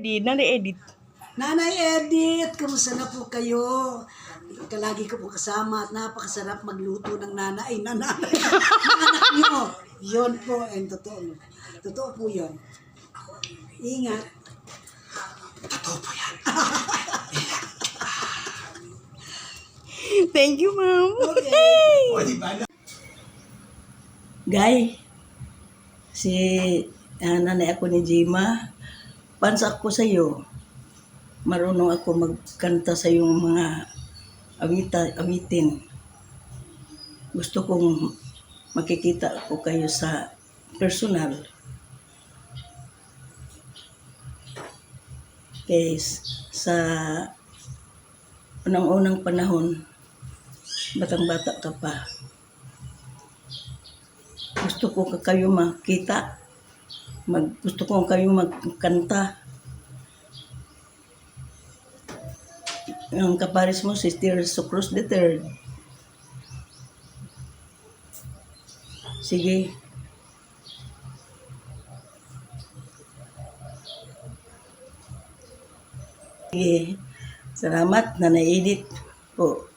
Di na edit. Nanay Edith, kumusta na po kayo? Kalagi ko po kasama at napakasarap magluto ng nanay na nanay. Mga anak niyo. Yun po, and totoo. Totoo po yun. Ingat. Thank you, ma'am. Okay. Guy, si ah, nanay ako ni Jima, pansa ko sa iyo. Marunong ako magkanta sa iyong mga awita, awitin. Gusto kong makikita ko kayo sa personal. Guys, sa unang-unang panahon, batang-bata ka pa, gusto ko ka kayo makita. Mag, gusto ko kayo magkanta. Ang kapares mo, si Sister Sucrose the Third. Sige. Sige. Salamat na na-edit po.